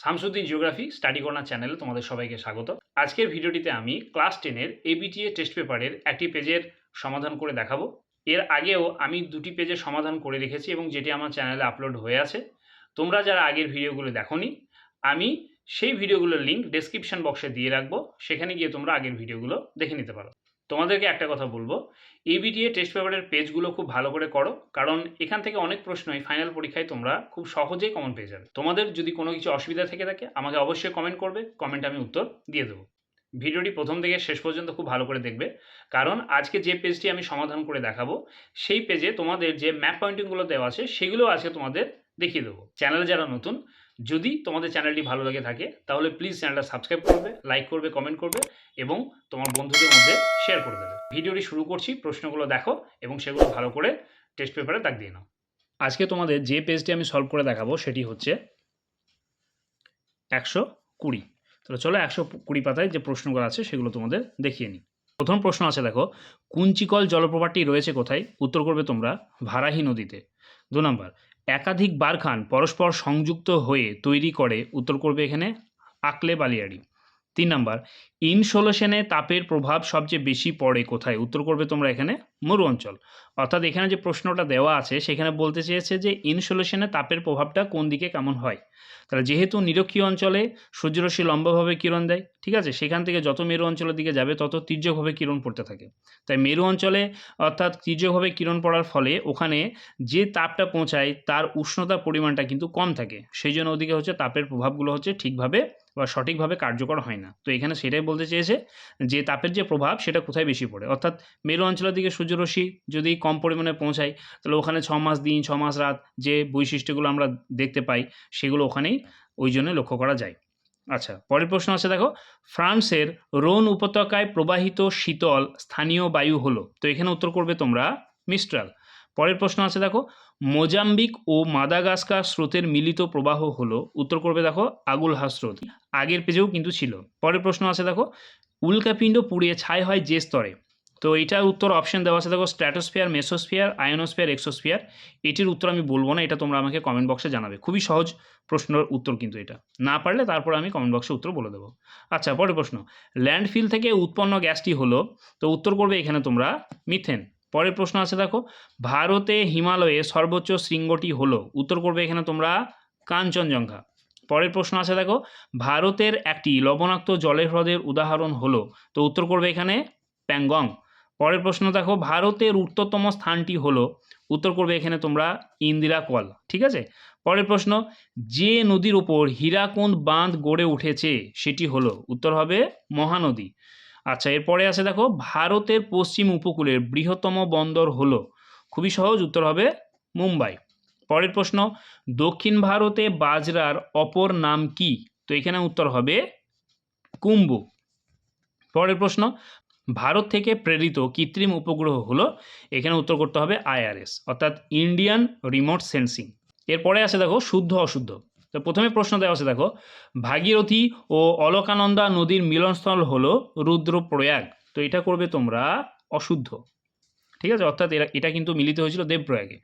Shamsuddin geography study corner চ্যানেলে তোমাদের সবাইকে স্বাগত। আজকের ভিডিওটিতে আমি ক্লাস টেনের এবিটিএ টেস্ট পেপারের একটি পেজের সমাধান করে দেখাবো। এর আগেও আমি দুটি পেজের সমাধান করে রেখেছি এবং যেটি আমার চ্যানেলে আপলোড হয়ে আছে। তোমরা যারা আগের ভিডিওগুলো দেখোনি, আমি সেই ভিডিওগুলোর লিঙ্ক ডেসক্রিপশন বক্সে দিয়ে রাখব। সেখানে গিয়ে তোমরা আগের ভিডিওগুলো দেখে নিতে পারো। তোমাদেরকে একটা কথা বলব। এবিটিএ টেস্ট পেপারের পেজগুলো খুব ভালো করে করো, কারণ এখান থেকে অনেক প্রশ্নই ফাইনাল পরীক্ষায় তোমরা খুব সহজেই কমন পেয়ে যাবে। তোমাদের যদি কোনো কিছু অসুবিধা থেকে থাকে, আমাকে অবশ্যই কমেন্ট করবে কমেন্ট আমি উত্তর দিয়ে দেবো। ভিডিওটি প্রথম থেকে শেষ পর্যন্ত খুব ভালো করে দেখবে, কারণ আজকে যে পেজটি আমি সমাধান করে দেখাবো, সেই পেজে তোমাদের যে ম্যাপ পয়েন্টিংগুলো দেওয়া আছে, সেগুলো আজকে তোমাদের দেখিয়ে দেবো। চ্যানেলে যারা নতুন যদি তোমাদের চ্যানেলটি ভালো লেগে থাকে, তাহলে প্লিজ চ্যানেলটা সাবস্ক্রাইব করবে লাইক করবে কমেন্ট করবে এবং তোমার বন্ধুদের মধ্যে শেয়ার করে দেবে। ভিডিওটি শুরু করছি, প্রশ্নগুলো দেখো এবং সেগুলো ভালো করে টেস্ট পেপারে দাগ দিয়ে নাও। আজকে তোমাদের যে পেজটি আমি সলভ করে দেখাবো সেটি হচ্ছে একশো কুড়ি। তাহলে চলো একশো কুড়ি পাতায় যে প্রশ্নগুলো আছে সেগুলো তোমাদের দেখিয়ে নিই। প্রথম প্রশ্ন আছে, দেখো, কুঞ্চিকল জলপ্রপাতটি রয়েছে কোথায়? উত্তর করবে তোমরা, ভারাহি নদীতে। দু নম্বর একাধিক বারখান পরস্পর সংযুক্ত হয়ে তৈরি করে উত্তর করবে এখানে আকলে বালিয়াড়ি। তিন নম্বর, ইনসোলেশনে তাপের প্রভাব সবচেয়ে বেশি পড়ে কোথায়? উত্তর করবে তোমরা এখানে মরু অঞ্চল। অর্থাৎ এখানে যে প্রশ্নটা দেওয়া আছে, সেখানে বলতে চেয়েছে যে ইনসোলেশনে তাপের প্রভাবটা কোন দিকে কেমন হয়? তাহলে যেহেতু নিরক্ষীয় অঞ্চলে সূর্যরশ্মি লম্বাভাবে কিরণ দেয়, ঠিক আছে? সেখান থেকে যত মেরু অঞ্চলের দিকে যাবে, তত তীর্যকভাবে কিরণ পড়তে থাকে। তাই মেরু অঞ্চলে, অর্থাৎ তীর্যকভাবে কিরণ পড়ার ফলে ওখানে যে তাপটা পৌঁছায়, তার উষ্ণতার পরিমাণটা কিন্তু কম থাকে। সেই জন্য ওদিকে হচ্ছে তাপের প্রভাবগুলো হচ্ছে ঠিকভাবে বা সঠিকভাবে কার্যকর হয় না। তো এখানে সেটাই বলতে চেয়েছে যে তাপের যে প্রভাব সেটা কোথায় বেশি পড়ে? অর্থাৎ মেরু অঞ্চলের দিকে সূর্যরশ্মি যদি কম পরিমাণে পৌঁছায়, তাহলে ওখানে ছ মাস দিন, ছ মাস রাত যে বৈশিষ্ট্যগুলো আমরা দেখতে পাই, সেগুলো ওখানেই ওই জন্য লক্ষ্য করা যায়। আচ্ছা পরের প্রশ্ন আছে দেখো, ফ্রান্সের রোন উপত্যকায় প্রবাহিত শীতল স্থানীয় বায়ু হলো। তো এখানে উত্তর করবে তোমরা মিস্ট্রাল। পরের প্রশ্ন আছে, দেখো, মোজাম্বিক ও মাদাগাস্কার স্রোতের মিলিত প্রবাহ হলো, উত্তর করবে দেখো আগুলহা স্রোত। আগের পেজেও কিন্তু ছিল। পরের প্রশ্ন আছে, দেখো, উল্কাপিণ্ড পুড়িয়ে ছাই হয় যে স্তরে? তো এটার উত্তর অপশন দেওয়া আছে, দেখো স্ট্র্যাটোস্ফিয়ার মেসোস্ফিয়ার আয়োনোস্ফিয়ার এক্সোস্ফিয়ার এটির উত্তর আমি বলব না, এটা তোমরা আমাকে কমেন্ট বক্সে জানাবে। খুবই সহজ প্রশ্নের উত্তর কিন্তু এটা। না পারলে তারপর আমি কমেন্ট বক্সে উত্তর বলে দেবো। আচ্ছা পরের প্রশ্ন। ল্যান্ডফিল থেকে উৎপন্ন গ্যাসটি হলো, তো উত্তর করবে এখানে তোমরা মিথেন। পরের প্রশ্ন আছে, দেখো। ভারতে হিমালয়ে সর্বোচ্চ শৃঙ্গটি হলো, উত্তর করবে এখানে তোমরা কাঞ্চনজঙ্ঘা। পরের প্রশ্ন আছে, দেখো। ভারতের একটি লবণাক্ত জলের হ্রদের উদাহরণ হলো, তো উত্তর করবে এখানে প্যাংগং। পরের প্রশ্ন, দেখো। ভারতের উত্তরতম স্থানটি হলো, উত্তর করবে এখানে তোমরা ইন্দিরা কল, ঠিক আছে? পরের প্রশ্ন, যে নদীর ওপর হীরাকুন্দ বাঁধ গড়ে উঠেছে, সেটি হলো, উত্তর হবে মহানদী। আচ্ছা এরপরে আছে দেখো, ভারতের পশ্চিম উপকূলের বৃহত্তম বন্দর হলো, খুবই সহজ উত্তর হবে মুম্বাই। পরের প্রশ্ন, দক্ষিণ ভারতে বাজরার অপর নাম কি? তো এখানে উত্তর হবে কুম্ভ পরের প্রশ্ন, ভারত থেকে প্রেরিত কৃত্রিম উপগ্রহ হলো, এখানে উত্তর করতে হবে আইআরএস, অর্থাৎ ইন্ডিয়ান রিমোট সেন্সিং। এরপরে আছে দেখো, শুদ্ধ অশুদ্ধ। তো প্রথমে প্রশ্ন দেওয়া আছে দেখো, ভাগীরথী ও অলকানন্দা নদীর মিলনস্থল হলো রুদ্রপ্রয়াগ। তো এটা করবে তোমরা অশুদ্ধ। ঠিক আছে? অর্থাৎ এরা, এটা কিন্তু মিলিত হয়েছিল দেবপ্রয়াগে।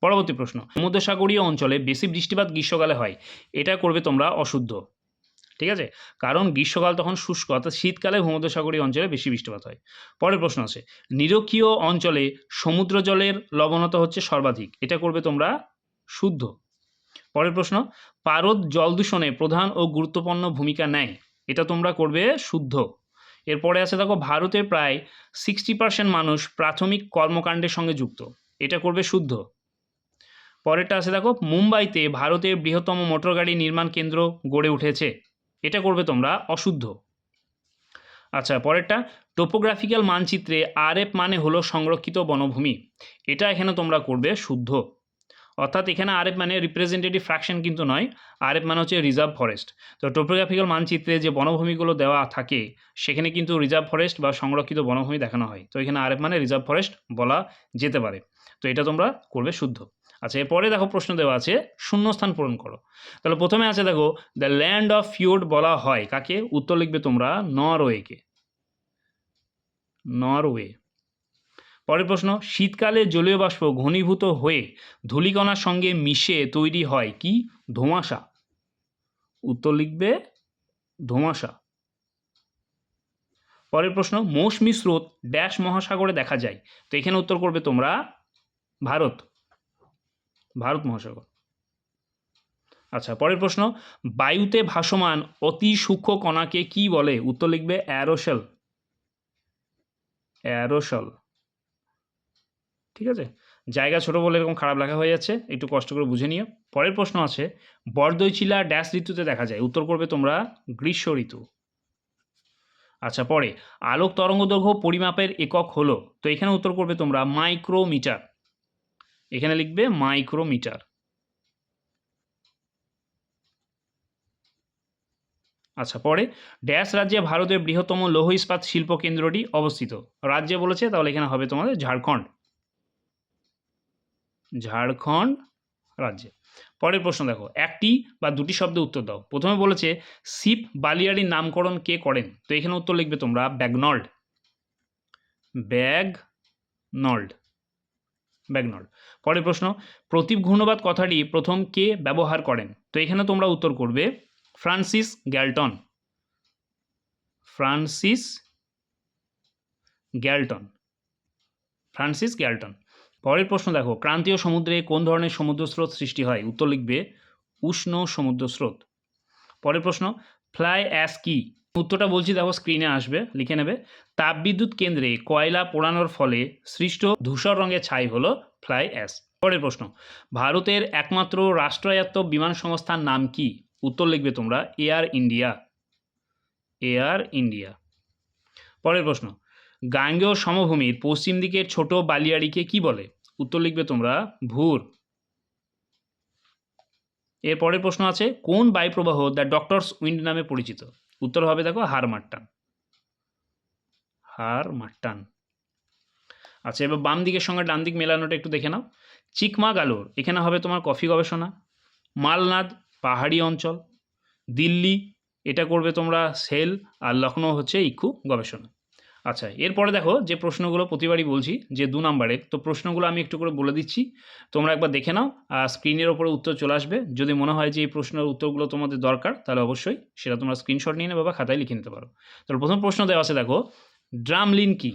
পরবর্তী প্রশ্ন ভূমধ্যসাগরীয় অঞ্চলে বেশি বৃষ্টিপাত গ্রীষ্মকালে হয়, এটা করবে তোমরা অশুদ্ধ। ঠিক আছে? কারণ গ্রীষ্মকাল তখন শুষ্ক, অর্থাৎ শীতকালে ভূমধ্যসাগরীয় অঞ্চলে বেশি বৃষ্টিপাত হয়। পরের প্রশ্ন আছে, নিরক্ষীয় অঞ্চলে সমুদ্র জলের লবণতা হচ্ছে সর্বাধিক, এটা করবে তোমরা শুদ্ধ। পরের প্রশ্ন, পারদ জল দূষণে প্রধান ও গুরুত্বপূর্ণ ভূমিকা নেয়। এটা তোমরা করবে শুদ্ধ। এরপরে আছে দেখো, ভারতে প্রায় সিক্সটি পার্সেন্ট মানুষ প্রাথমিক কর্মকাণ্ডের সঙ্গে যুক্ত। এটা করবে শুদ্ধ। পরেরটা আছে দেখো, মুম্বাইতে ভারতের বৃহত্তম মোটর গাড়ি নির্মাণ কেন্দ্র গড়ে উঠেছে। এটা করবে তোমরা অশুদ্ধ। আচ্ছা পরেরটা টোপোগ্রাফিক্যাল মানচিত্রে আরএফ মানে হলো সংরক্ষিত বনভূমি। এটা এখানে তোমরা করবে শুদ্ধ। অর্থাৎ এখানে আরএফ মানে রিপ্রেজেন্টেটিভ ফ্র্যাকশন কিন্তু নয়, আরএফ মানে হচ্ছে রিজার্ভ ফরেস্ট তো টোপোগ্রাফিক্যাল মানচিত্রে যে বনভূমিগুলো দেওয়া থাকে, সেখানে কিন্তু রিজার্ভ ফরেস্ট বা সংরক্ষিত বনভূমি দেখানো হয়। তো এখানে আরএফ মানে রিজার্ভ ফরেস্ট বলা যেতে পারে। তো এটা তোমরা করবে শুদ্ধ। আচ্ছা এরপরে দেখো প্রশ্ন দেওয়া আছে, শূন্যস্থান পূরণ করো। তাহলে প্রথমে আছে দেখো দ্য ল্যান্ড অফ ফিওর্ড বলা হয় কাকে? উত্তর লিখবে তোমরা, নরওয়েকে। নরওয়ে। পরের প্রশ্ন, শীতকালে জলীয় বাষ্প ঘনীভূত হয়ে ধূলিকণার সঙ্গে মিশে তৈরি হয় কি? ধোঁয়াশা। উত্তর লিখবে ধোঁয়াশা। পরের প্রশ্ন, মৌসুমী স্রোত ড্যাশ মহাসাগরে দেখা যায়। তো এখানে উত্তর করবে তোমরা ভারত। ভারত মহাসাগর। আচ্ছা পরের প্রশ্ন, বায়ুতে ভাসমান অতি সূক্ষ্ম কণাকে কি বলে? উত্তর লিখবে অ্যারোসেল। অ্যারোসল। ঠিক আছে? জায়গা ছোট বলে এরকম খারাপ লেখা হয়ে যাচ্ছে, একটু কষ্ট করে বুঝে নিও। পরের প্রশ্ন আছে, বরদৈচিলা ড্যাশ ঋতুতে দেখা যায়, উত্তর করবে তোমরা গ্রীষ্ম ঋতু। আচ্ছা পরে, আলোক তরঙ্গ দৈর্ঘ্য পরিমাপের একক হলো, তো এখানে উত্তর করবে তোমরা মাইক্রোমিটার। এখানে লিখবে মাইক্রোমিটার। আচ্ছা পরে ড্যাশ রাজ্যে ভারতের বৃহত্তম লৌহ ইস্পাত শিল্প কেন্দ্রটি অবস্থিত। রাজ্যে বলেছে, তাহলে এখানে হবে তোমাদের ঝাড়খণ্ড। ঝাড়খণ্ড রাজ্যে। পরের প্রশ্ন দেখো, একটি বা দুটি শব্দে উত্তর দাও। প্রথমে বলেছে শিপ বালিয়াড়ির নামকরণ কে করেন? তো এখানে উত্তর লিখবে তোমরা ব্যাগনল্ড। ব্যাগনল্ড। ব্যাগনল্ড। পরের প্রশ্ন, প্রতীপ ঘূর্ণবাদ কথাটি প্রথম কে ব্যবহার করেন? তো এখানে তোমরা উত্তর করবে Francis Galton. Francis Galton. Francis Galton. পরের প্রশ্ন দেখো, ক্রান্তীয় সমুদ্রে কোন ধরনের সমুদ্র স্রোত সৃষ্টি হয়? উত্তর লিখবে, উষ্ণ সমুদ্র স্রোত পরের প্রশ্ন, ফ্লাই অ্যাস কি? উত্তরটা বলছি দেখো স্ক্রিনে আসবে, লিখে নেবে। তাপবিদ্যুৎ কেন্দ্রে কয়লা পোড়ানোর ফলে সৃষ্ট ধূসর রঙের ছাই হলো ফ্লাই অ্যাস পরের প্রশ্ন, ভারতের একমাত্র রাষ্ট্রায়ত্ত বিমান সংস্থার নাম কি? উত্তর লিখবে তোমরা, এয়ার ইন্ডিয়া। Air India. পরের প্রশ্ন গাঙ্গেয় সমভূমির পশ্চিম দিকের ছোট বালিয়াড়িকে কি বলে? উত্তর লিখবে তোমরা, ভূর। এর পরের প্রশ্ন আছে, কোন বায়ুপ্রবাহ দ্য ডক্টরস উইন্ড নামে পরিচিত? উত্তর হবে দেখো হার মাট্টান হার মাট্টান আচ্ছা এবার বাম দিকের সঙ্গে ডান দিক মেলানোটা একটু দেখে নাও। চিকমাগালোর, এখানে হবে তোমার কফি গবেষণা। মালনাদ, পাহাড়ি অঞ্চল। দিল্লি, এটা করবে তোমরা সেল আর লখনৌ হচ্ছে ইক্ষু গবেষণা। আচ্ছা এরপরে দেখো যে প্রশ্নগুলো প্রতিবারই বলছি যে দু নম্বরের তো প্রশ্নগুলো আমি একটু করে বলে দিচ্ছি। তোমরা একবার দেখে নাও, আর স্ক্রিনের ওপরে উত্তর চলে আসবে। যদি মনে হয় যে এই প্রশ্নের উত্তরগুলো তোমাদের দরকার, তাহলে অবশ্যই সেটা তোমরা স্ক্রিনশট নিয়ে নেবে বা খাতায় লিখে নিতে পারো। তাহলে প্রথম প্রশ্ন দেওয়া আছে দেখো, ড্রামলিন কি?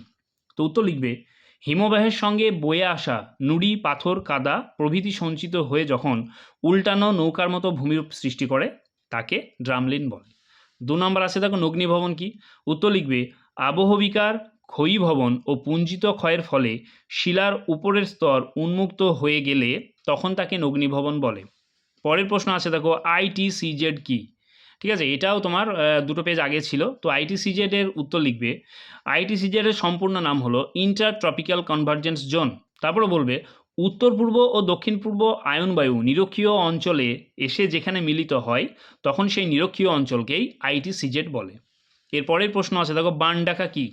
তো উত্তর লিখবে, হিমবাহের সঙ্গে বয়ে আসা নুড়ি, পাথর, কাদা প্রভৃতি সঞ্চিত হয়ে যখন উল্টানো নৌকার মতো ভূমিরূপ সৃষ্টি করে, তাকে ড্রামলিন বলে। দু নম্বর আছে দেখো নগ্নিভবন কি? উত্তর লিখবে আবহবিকার, ক্ষয়ীভবন ও পুঞ্জিত ক্ষয়ের ফলে শিলার উপরের স্তর উন্মুক্ত হয়ে গেলে তখন তাকে নগ্নিভবন বলে। পরের প্রশ্ন আছে, দেখো আইটিসিজেড কি? ঠিক আছে, এটাও তোমার দুটো পেজ আগে ছিল। তো আইটিসিজেড এর উত্তর লিখবে আইটিসিজেড এর সম্পূর্ণ নাম হলো ইন্টার ট্রপিক্যাল কনভার্জেন্স জোন তারপরে বলবে, উত্তর পূর্ব ও দক্ষিণ পূর্ব আয়নবায়ু নিরক্ষীয় অঞ্চলে এসে যেখানে মিলিত হয়, তখন সেই নিরক্ষীয় অঞ্চলকেই আইটিসিজেড বলে। এরপরের প্রশ্ন আছে, দেখো বানডাকা কি?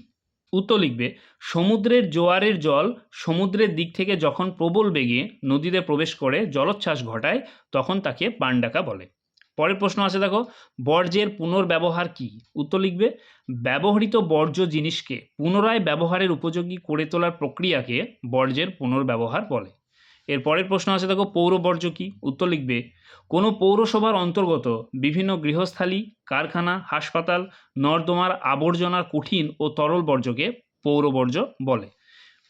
উত্তর লিখবে, সমুদ্রের জোয়ারের জল সমুদ্রের দিক থেকে যখন প্রবল বেগে নদীতে প্রবেশ করে জলোচ্ছ্বাস ঘটায়, তখন তাকে বানডাকা বলে। পরের প্রশ্ন আছে, দেখো, বর্জ্যের পুনর্ব্যবহার কি? উত্তর লিখবে, ব্যবহৃত বর্জ্য জিনিসকে পুনরায় ব্যবহারের উপযোগী করে তোলার প্রক্রিয়াকে বর্জ্যের পুনর্ব্যবহার বলে। এর পরের প্রশ্ন আছে, দেখো, পৌর বর্জ্য কি? উত্তর লিখবে, কোনো পৌরসভার অন্তর্গত বিভিন্ন গৃহস্থালী, কারখানা, হাসপাতাল, নর্দমার আবর্জনার কঠিন ও তরল বর্জ্যকে পৌর বর্জ্য বলে।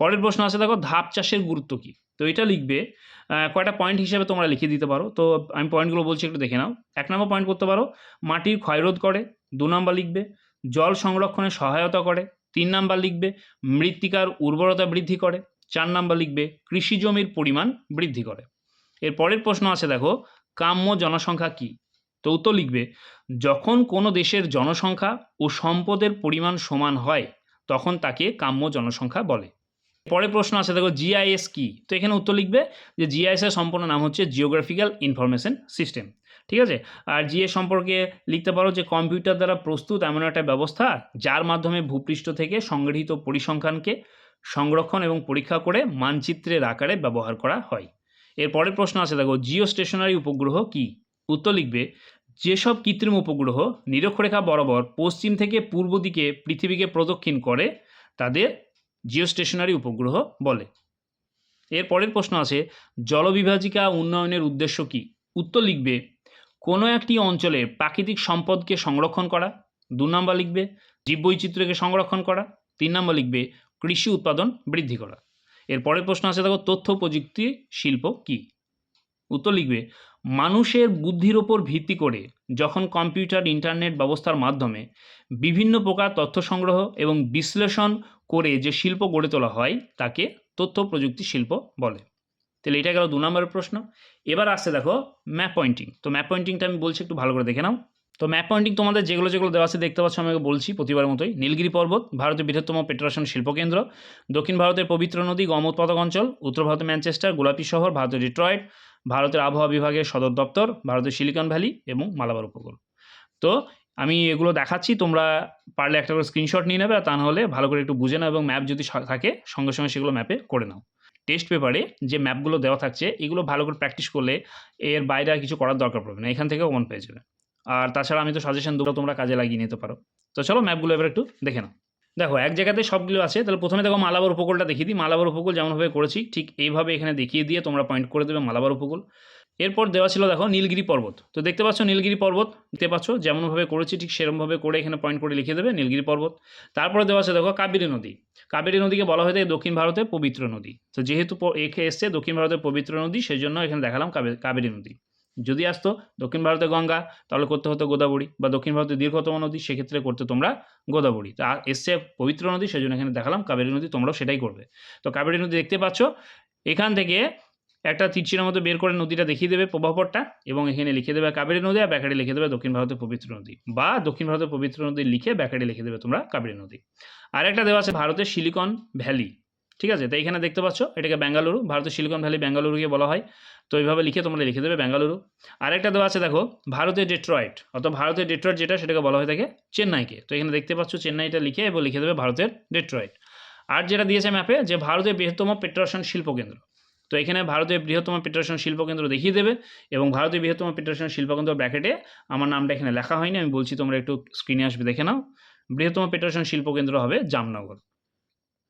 পরের প্রশ্ন আছে, দেখো, ধাপ চাষের গুরুত্ব কী? তো এটা লিখবে কয়টা পয়েন্ট হিসেবে তোমরা লিখে দিতে পারো। তো আমি পয়েন্টগুলো বলছি, একটু দেখে নাও। এক নম্বর পয়েন্ট করতে পারো মাটির ক্ষয়রোধ করে। দু নম্বর লিখবে, জল সংরক্ষণে সহায়তা করে। তিন নাম্বার লিখবে, মৃত্তিকার উর্বরতা বৃদ্ধি করে। চার নাম্বার লিখবে, কৃষি জমির পরিমাণ বৃদ্ধি করে। এর পরের প্রশ্ন আছে, দেখো, কাম্য জনসংখ্যা কি? তো উত্তর লিখবে, যখন কোনো দেশের জনসংখ্যা ও সম্পদের পরিমাণ সমান হয়, তখন তাকে কাম্য জনসংখ্যা বলে। পরের প্রশ্ন আছে, দেখো, জিআইএস কি? তো এখানে উত্তর লিখবে যে জিআইএস এর সম্পূর্ণ নাম হচ্ছে জিওগ্রাফিক্যাল ইনফরমেশন সিস্টেম ঠিক আছে? আর জিএ সম্পর্কে লিখতে পারো যে কম্পিউটার দ্বারা প্রস্তুত এমন একটা ব্যবস্থা, যার মাধ্যমে ভূপৃষ্ঠ থেকে সংগৃহীত পরিসংখ্যানকে সংরক্ষণ এবং পরীক্ষা করে মানচিত্রের আকারে ব্যবহার করা হয়। এর পরের প্রশ্ন আছে, দেখো জিও স্টেশনারি উপগ্রহ কি? উত্তর লিখবে, যেসব কৃত্রিম উপগ্রহ নিরক্ষরেখা বরাবর পশ্চিম থেকে পূর্ব দিকে পৃথিবীকে প্রদক্ষিণ করে, তাদের জিও স্টেশনারি উপগ্রহ বলে। এর পরের প্রশ্ন আছে, জলবিভাজিকা উন্নয়নের উদ্দেশ্য কি? উত্তর লিখবে, কোনো একটি অঞ্চলের প্রাকৃতিক সম্পদকে সংরক্ষণ করা। দু নম্বর লিখবে, জীববৈচিত্র্যকে সংরক্ষণ করা। তিন নম্বর লিখবে কৃষি উৎপাদন বৃদ্ধি করা এর পরের প্রশ্ন আছে, দেখো, তথ্য প্রযুক্তি, শিল্প কি? উত্তর লিখবে, মানুষের বুদ্ধির ওপর ভিত্তি করে যখন কম্পিউটার, ইন্টারনেট ব্যবস্থার মাধ্যমে বিভিন্ন প্রকার তথ্য সংগ্রহ এবং বিশ্লেষণ করে যে শিল্প গড়ে তোলা হয়, তাকে তথ্য প্রযুক্তি শিল্প বলে। তাহলে এটা গেল দু নম্বরের প্রশ্ন। এবার আসছে, দেখো ম্যাপ পয়েন্টিং তো ম্যাপ পয়েন্টিংটা আমি বলছি, একটু ভালো করে দেখে নাও। তো ম্যাপ পয়েন্টিং তোমাদের যেগুলো যেগুলো দেওয়া আছে দেখতে পাচ্ছ আমাকে বলছি প্রতিবার মতোই। নীলগিরি পর্বত, ভারতের বৃহত্তম পেট্রোশন শিল্পকেন্দ্র। দক্ষিণ ভারতের পবিত্র নদী গম উৎপাদক অঞ্চল। উত্তর ভারতের ম্যানচেস্টার, গোলাপি শহর, ভারতের ডিট্রয়েট। ভারতের আবহাওয়া বিভাগের সদর দপ্তর, ভারতের সিলিকন ভ্যালি এবং মালাবার উপকূল। তো আমি এগুলো দেখাচ্ছি, তোমরা পারলে একটা করে স্ক্রিনশট নিয়ে নেবে, আর তা নাহলে ভালো করে একটু বুঝে নাও এবং ম্যাপ যদি থাকে, সঙ্গে সঙ্গে সেগুলো ম্যাপে করে নাও। টেস্ট পেপারে যে ম্যাপগুলো দেওয়া থাকছে, এগুলো ভালো করে প্র্যাকটিস করলে এর বাইরে আর কিছু করার দরকার পড়বে না, এখান থেকেও মন পেয়ে যাবে। আর তাছাড়া আমি তো সাজেশন দেবো তোমরা কাজে লাগিয়ে নিতে পারো। তো চলো ম্যাপগুলো এবার একটু দেখে নাও। দেখো, এক জায়গাতে সবগুলো আছে, তাহলে প্রথমে দেখো মালাবার উপকূলটা দেখিয়ে দিই। মালাবার উপকূল যেমনভাবে করেছি, ঠিক এইভাবে এখানে দেখিয়ে দিয়ে তোমরা পয়েন্ট করে দেবে মালাবার উপকূল। এরপর দেওয়া ছিল দেখো নীলগিরি পর্বত। তো দেখতে পাচ্ছ নীলগিরি পর্বত, দেখতে পাচ্ছ যেমনভাবে করেছি, ঠিক সেরকমভাবে করে এখানে পয়েন্ট করে লিখে দেবে নীলগিরি পর্বত। তারপরে দেওয়া আছে দেখো কাবেরী নদী। কাবেরী নদীকে বলা হয়ে থাকে দক্ষিণ ভারতের পবিত্র নদী। তো যেহেতু এখে এসছে দক্ষিণ ভারতের পবিত্র নদী সেই জন্য এখানে দেখালাম কাবে- কাবেরী নদী। যদি আসতো দক্ষিণ ভারতে গঙ্গা, তাহলে করতে হতো গোদাবরী বা দক্ষিণ ভারতের দীর্ঘতম নদী, সেক্ষেত্রে করতে তোমরা গোদাবরী। তা এসছে পবিত্র নদী সেই জন্য এখানে দেখালাম, কাবেরী নদী তোমরাও সেটাই করবে। তো কাবেরী নদী দেখতে পাচ্ছ, এখান থেকে একটা তীরচিনের মতো বের করে নদীটা দেখিয়ে দেবে প্রবাহপটটা এবং এখানে লিখে দেবে কাবেরী নদী, আর ব্যাকারে লিখে দেবে দক্ষিণ ভারতের পবিত্র নদী, বা দক্ষিণ ভারতের পবিত্র নদী লিখে ব্যাকারে লিখে দেবে তোমরা কাবেরী নদী। আর একটা দেওয়া আছে ভারতের সিলিকন ভ্যালি। ঠিক আছে? তো এখানে দেখতে পাচ্ছ, এটাকে বেঙ্গালুরু ভারতের সিলিকন ভ্যালি বেঙ্গালুরুকে বলা হয়। তো এইভাবে লিখে তোমরা লিখে দেবে বেঙ্গালুরু আরেকটা দেওয়া আছে দেখো, ভারতের ডেট্রয়েট, অর্থাৎ ভারতের ডেট্রয়েট যেটা, সেটাকে বলা হয়ে থাকে চেন্নাইকে। তো এখানে দেখতে পাচ্ছ, চেন্নাইটা লিখে এবং লিখে দেবে ভারতের ডেট্রয়েট। আর যেটা দিয়েছে ম্যাপে, যে ভারতের বৃহত্তম পেট্রোশন শিল্পকেন্দ্র। তো এখানে ভারতের বৃহত্তম পেট্রোশন শিল্পকেন্দ্র দেখিয়ে দেবে এবং ভারতের বৃহত্তম পেট্রোশন শিল্পকেন্দ্র ব্র্যাকেটে আমার নামটা এখানে লেখা হয়নি, আমি বলছি তোমরা একটু স্ক্রিনে আসবে দেখে নাও। বৃহত্তম পেট্রোশন শিল্পকেন্দ্র হবে জামনগর।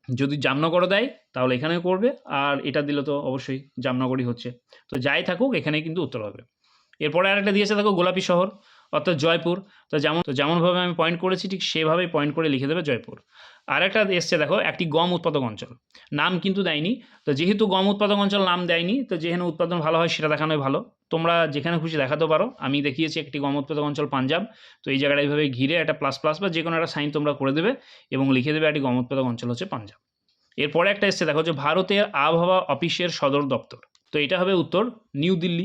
যদি জামনগরও দেয়, তাহলে এখানেও করবে। আর এটা দিলে তো অবশ্যই জামনগরই হচ্ছে। তো যাই থাকুক এখানে কিন্তু উত্তর হবে। এরপরে আরেকটা দিয়েছে দেখো গোলাপি শহর, অর্থাৎ জয়পুর। তো যেমন, তো যেমনভাবে আমি পয়েন্ট করেছি, ঠিক সেভাবেই পয়েন্ট করে লিখে দেবে জয়পুর। আরেকটা এসছে দেখো, একটি গম উৎপাদক অঞ্চল। নাম কিন্তু দেয়নি। তো যেহেতু গম উৎপাদক অঞ্চল নাম দেয়নি, তো যেখানে উৎপাদন ভালো হয় সেটা দেখানোই ভালো। তোমরা যেখানে খুশি দেখাতে পারো। আমি দেখিয়েছি একটি গম উৎপাদক অঞ্চল পাঞ্জাব। তো এই জায়গাটা এইভাবে ঘিরে একটা প্লাস প্লাস বা যে কোনো একটা সাইন তোমরা করে দেবে এবং লিখে দেবে একটি গম উৎপাদক অঞ্চল হচ্ছে পাঞ্জাব। এরপরে একটা এসছে দেখো যে ভারতের আবহাওয়া অফিসের সদর দপ্তর। তো এটা হবে উত্তর, নিউ দিল্লি।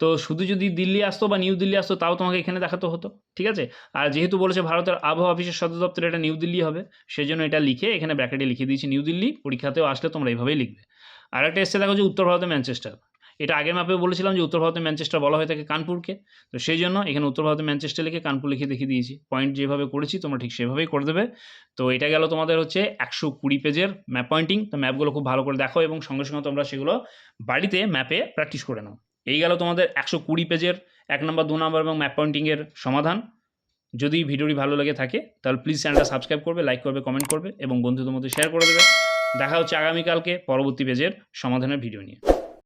তো শুধু যদি দিল্লি আসতো বা নিউ দিল্লি আসতো, তাও তোমাকে এখানে দেখাতে হতো, ঠিক আছে? আর যেহেতু বলেছে ভারতের আবহাওয়া অফিসের সদর দপ্তরে এটা নিউ দিল্লি হবে সেই জন্য এটা লিখে এখানে ব্র্যাকেটে লিখে দিয়েছি, নিউ দিল্লি, পরীক্ষাতেও আসলে তোমরা এইভাবেই লিখবে। আর একটা এসছে, দেখো যে উত্তর ভারতে ম্যানচেস্টার। এটা আগের ম্যাপে বলেছিলাম যে উত্তর ভারতের ম্যানচেস্টার বলা হয়ে থাকে কানপুরকে। তো সেই জন্য এখানে উত্তর ভারতের ম্যানচেস্টার লিখে কানপুর লিখে দেখিয়ে দিয়েছি। পয়েন্ট যেভাবে করেছি, তোমরা ঠিক সেভাবেই করে দেবে। তো এটা গেল তোমাদের হচ্ছে একশো কুড়ি পেজের ম্যাপ পয়েন্টিং তো ম্যাপগুলো খুব ভালো করে দেখো এবং সঙ্গে সঙ্গে তোমরা সেগুলো বাড়িতে ম্যাপে প্র্যাকটিস করে নাও। এই গেল তোমাদের একশো কুড়ি পেজের এক নম্বর দু নম্বর এবং ম্যাপ পয়েন্টিংয়ের সমাধান। যদি ভিডিওটি ভালো লেগে থাকে, তাহলে প্লিজ চ্যানেলটা সাবস্ক্রাইব করবে লাইক করবে কমেন্ট করবে এবং বন্ধুদের মধ্যে শেয়ার করে দেবে। দেখা হচ্ছে আগামীকালকে পরবর্তী পেজের সমাধানের ভিডিও নিয়ে।